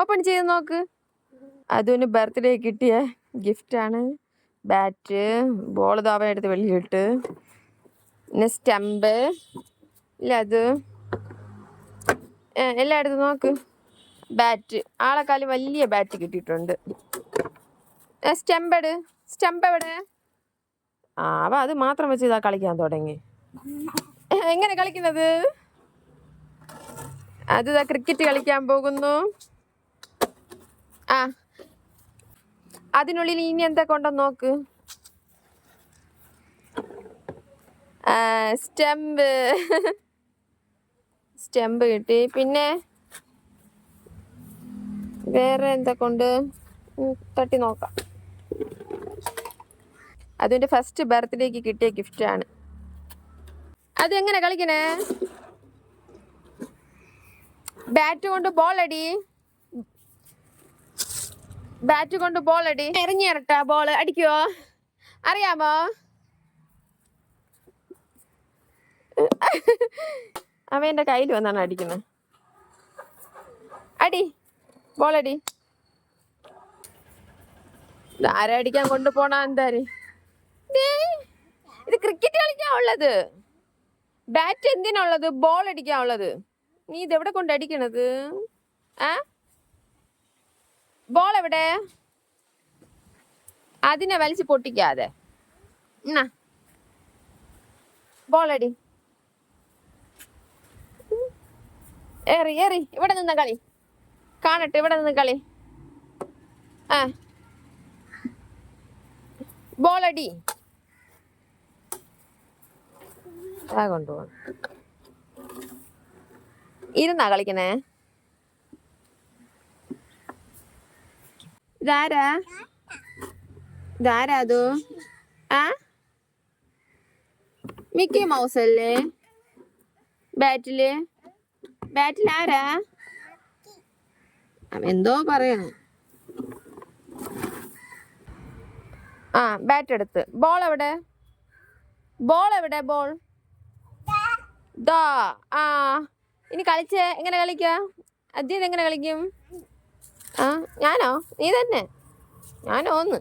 Open ചെയ്ത് നോക്ക്. അതിന് ബർത്ത്ഡേ കിട്ടിയ ഗിഫ്റ്റാണ് ബാറ്റ് ബോൾ ദാവ എടുത്ത് വെളിയിട്ട് പിന്നെ സ്റ്റമ്പ് ഇല്ല അത്. എല്ലായിടത്തും നോക്ക്. ബാറ്റ് ആളെക്കാളും വലിയ ബാറ്റ് കിട്ടിയിട്ടുണ്ട്. സ്റ്റമ്പെട് സ്റ്റമ്പ് എവിടെ? ആ അപ്പം അത് മാത്രം വെച്ച് ഇതാ കളിക്കാൻ തുടങ്ങി. എങ്ങനെ കളിക്കുന്നത്? അത് ഇതാ ക്രിക്കറ്റ് കളിക്കാൻ പോകുന്നു. ആ. അതിനുള്ളിൽ ഇനി എന്താ കൊണ്ട നോക്ക്? സ്റ്റെമ്പ് സ്റ്റെമ്പ് കിട്ടി. പിന്നെ വേറെ എന്താ കൊണ്ട്? തട്ടി നോക്കാം. അതിന്റെ ഫസ്റ്റ് ബർത്ത്ഡേക്ക് കിട്ടിയ ഗിഫ്റ്റാണ് അത് എങ്ങനെ കളിക്കണേ? ബാറ്റ് കൊണ്ട് ബോൾ അടി. ബാറ്റ് കൊണ്ട് ബോൾ അടി. എറിഞ്ഞിരട്ട ബോൾ അടിക്കുവോ അറിയാമോ? അവൻ എന്റെ കയ്യിൽ വന്നാണ് അടിക്കുന്നത്. അടി. ബോൾ അടി. ആരെ അടിക്കാൻ കൊണ്ടുപോണ എന്താര്? ദേ, ഇത് ക്രിക്കറ്റ് കളിക്കാൻ ഉള്ളത്. ബാറ്റ് എന്തിനുള്ളത് ബോൾ അടിക്കാൻ ഉള്ളത്. നീ ഇതെവിടെ കൊണ്ട് അടിക്കണത്? ആ? ബോൾ എവിടെ? അതിനെ വലിച്ചു പൊട്ടിക്കാതെ. ഉം. ഏറി ഏറി. ഇവിടെ നിന്ന് കളി. കാണട്ടെ ഇവിടെ നിന്ന് കളി. ആ. ബോളടി കൊണ്ടുപോകണം. ഇരുന്നാ കളിക്കണേ ഇതാരാ? ഇതാരാ അതോ? ആ? മിക്കി മൗസ് അല്ലേ? ബാറ്റിൽ? ബാറ്റിൽ ആരാ? എന്തോ പറയണു ആ ബാറ്റ് എടുത്ത്. ബോൾ എവിടെ? ബോൾ എവിടെ ബോൾ ദാ. ആ. ഇനി കളിച്ചേ. എങ്ങനെ കളിക്കാം? അദ്ദേഹം എങ്ങനെ കളിക്കും? ആ ഞാനോ? നീ തന്നെ. ഞാനോ ഒന്ന്.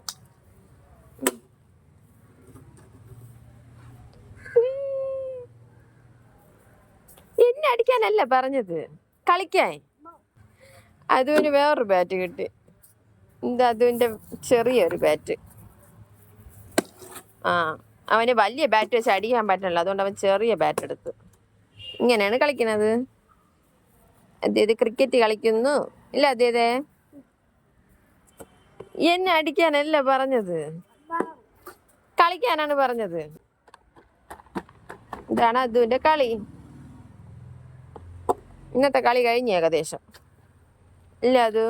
എന്നെ അടിക്കാനല്ല പറഞ്ഞത്. കളിക്കാൻ അതുവിന് വേറൊരു ബാറ്റ് കിട്ടി. എന്താ അതുവിന്റെ ചെറിയൊരു ബാറ്റ് ആ അവന് വലിയ ബാറ്റ് വെച്ച് അടിക്കാൻ പറ്റില്ല. അതുകൊണ്ട് അവൻ ചെറിയ ബാറ്റ് എടുത്തു. ഇങ്ങനെയാണ് കളിക്കുന്നത്. അതേത് ക്രിക്കറ്റ് കളിക്കുന്നു. ഇല്ല അദ്ദേഹത്തെ എന്നെ അടിക്കാനല്ല പറഞ്ഞത്? കളിക്കാനാണ് പറഞ്ഞത്. ഇതാണ് അതുവിന്റെ കളി? ഇന്നത്തെ കളി കഴിഞ്ഞു ഏകദേശം. ഇല്ല അത്